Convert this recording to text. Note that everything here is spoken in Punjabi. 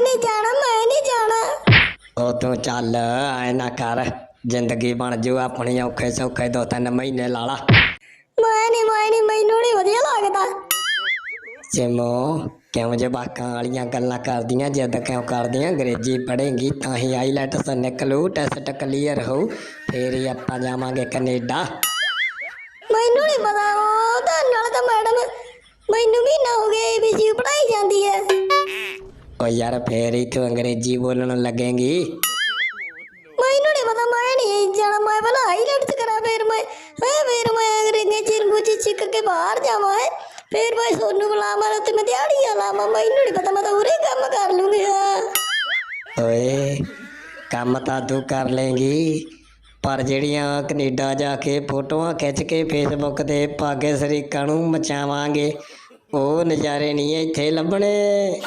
ਨਹੀਂ ਜਾਣਾ ਮੈਂ ਨਹੀਂ ਜਾਣਾ। ਉਹ ਤੂੰ ਚੱਲ ਐ ਨਾ ਕਰ। ਜ਼ਿੰਦਗੀ ਬਣ ਜੂ ਆਪਣੀ ਔਖੇ ਸੌਖੇ ਦੋ ਤਿੰਨ ਮਹੀਨੇ ਲਾ ਲਾ। ਮੈਂ ਨਹੀਂ ਮੈਂ ਨਹੀਂ ਮੈਨੂੰ ਨਹੀਂ ਵਧੀਆ ਲੱਗਦਾ। ਸਿਮੋ ਕਿਉਂ ਜਵਾਕਾਂ ਵਾਲੀਆਂ ਗੱਲਾਂ ਕਰਦੀਆਂ? ਜਿੱਦ ਕਿਉਂ ਕਰਦੀਆਂ? ਅੰਗਰੇਜ਼ੀ ਪੜ੍ਹੇਂਗੀ ਤਾਂ ਹੀ ਆਈਲੈਟਸ ਨਿਕਲੂ ਟੈਸਟ ਕਲੀਅਰ ਹੋਊ ਫੇਰ ਹੀ ਆਪਾਂ ਜਾਵਾਂਗੇ ਕੈਨੇਡਾ। ਮੈਨੂੰ ਨਹੀਂ ਪਤਾ ਉਹ ਤਾਂ ਨਾਲ ਤਾਂ ਮੈਡਮ ਮੈਨੂੰ ਵੀ ਨਾ ਹੋ ਗਿਆ ਏਬੀਸੀ ਪੜਾਈ ਜਾਂਦੀ ਹੈ। ਓ ਯਾਰ ਫੇਰ ਹੀ ਤੂੰ ਅੰਗਰੇਜ਼ੀ ਬੋਲਣ ਲੱਗੇਂਗੀ। ਮੈਨੂੰ ਨਹੀਂ ਪਤਾ ਮੈਂ ਨਹੀਂ ਜਾਣਾ ਮੈਂ ਪਹਿਲਾਂ ਹਾਈਲਾਈਟਸ ਕਰਾਂ ਫਿਰ ਮੈਂ ਹੈ ਫਿਰ ਮੈਂ ਅੰਗਰੇਜ਼ੀ ਚਿਰਗੂ ਚ ਸਿੱਖ ਕੇ ਬਾਹਰ ਜਾਵਾਂ ਹੈ। ਫਿਰ ਮੈਂ ਸੋਨੂੰ ਬੁਲਾਵਾਂ ਤੇ ਮੈਂ ਦਿਹਾੜੀਆਂ ਲਾਵਾਂ ਮੈਨੂੰ ਨਹੀਂ ਪਤਾ ਮੈਂ ਤਾਂ ਉਰੇ ਕੰਮ ਕਰ ਲੂੰਗੀ ਹਾਂ। ਓਏ ਕੰਮ ਤਾਂ ਤੂੰ ਕਰ ਲੇਂਗੀ ਪਰ ਜਿਹੜੀਆਂ ਕੈਨੇਡਾ ਜਾ ਕੇ ਫੋਟੋਆਂ ਖਿੱਚ ਕੇ ਫੇਸਬੁੱਕ ਤੇ ਪਾਗੇ ਸਰੀਕਾਂ ਨੂੰ ਮਚਾਵਾਂਗੇ ਉਹ ਨਜ਼ਾਰੇ ਨਹੀਂ ਇੱਥੇ ਲੱਭਣੇ।